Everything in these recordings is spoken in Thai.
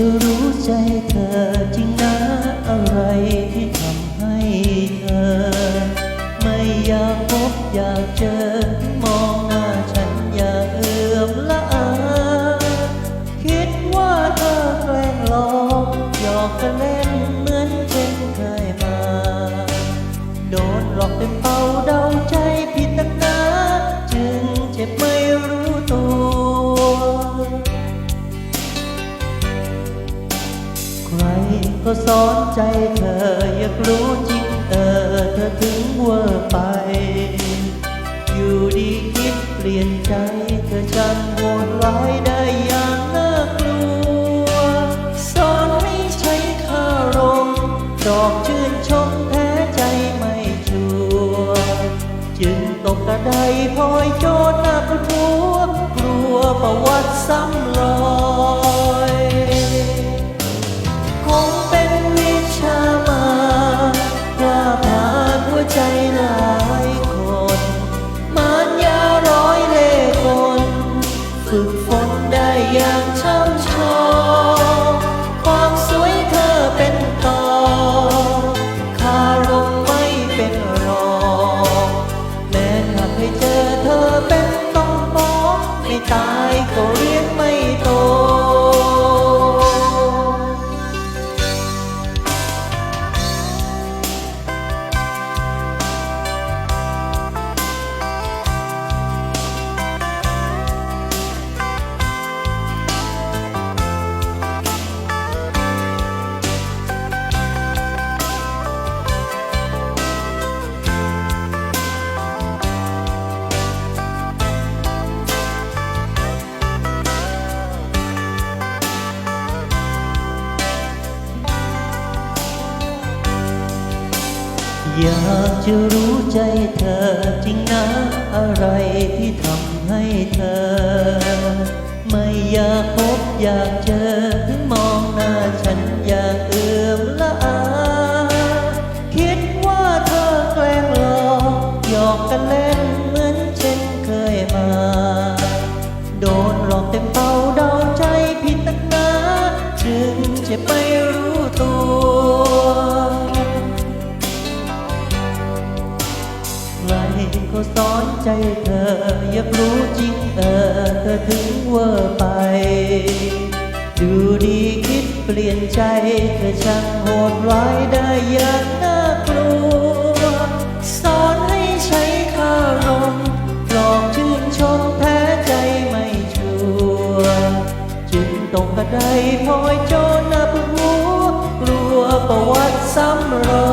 จะรู้ใจเธอจริงนะอะไรที่ทำให้เธอ ไม่อยากพบอยากเจอ มองหน้าฉันอย่าเอื้อมละอา คิดว่าเธอแกล้งหลอกหยอกกันเล สอนใจเธออยากรู้จริงเออเธอถึงเวอร์ไป อยู่ดีคิดเปลี่ยนใจเธอจันโหดร้ายได้อย่างน่ากลัว สอนให้ใช้คารมดอกชื่นชมแท้ใจไม่ชัวร์จึงตกกระไดพลอยโจรหน้าประทัวกลัวประวัติซ้ำรอย อยากจะรู้ใจเธอจริงนะ อะไรที่ทำให้เธอ ไม่อยากพบอยากเจอ ก็สอนใจเธอ อยากรู้จริงเออเธอถึงเวอร์ไป ดูดีคิดเปลี่ยนใจ เธอช่างโหดร้ายได้อย่างน่ากลัว สอนให้ใช้คารมหลอกชื่นชมแท้ใจไม่ชัวจึงตกกระไดพลอยโจรน้าปวดหัวกลัวประวัติซ้ำรอย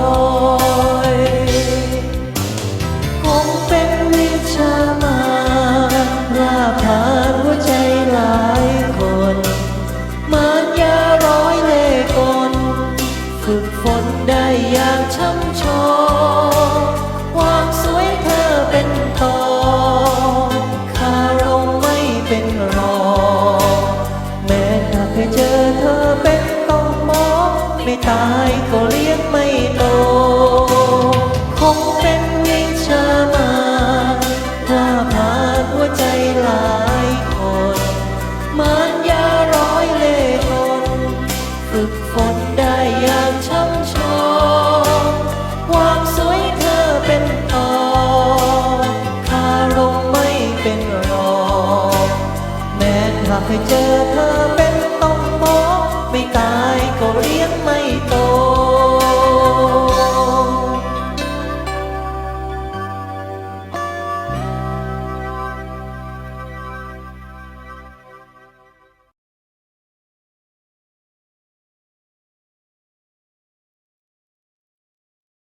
ได้อย่างช่ำชองความสวยเธอเป็นต่อคารมไม่เป็นรองแม้หากเคยเจอเธอเป็นต้องมองไม่ตาย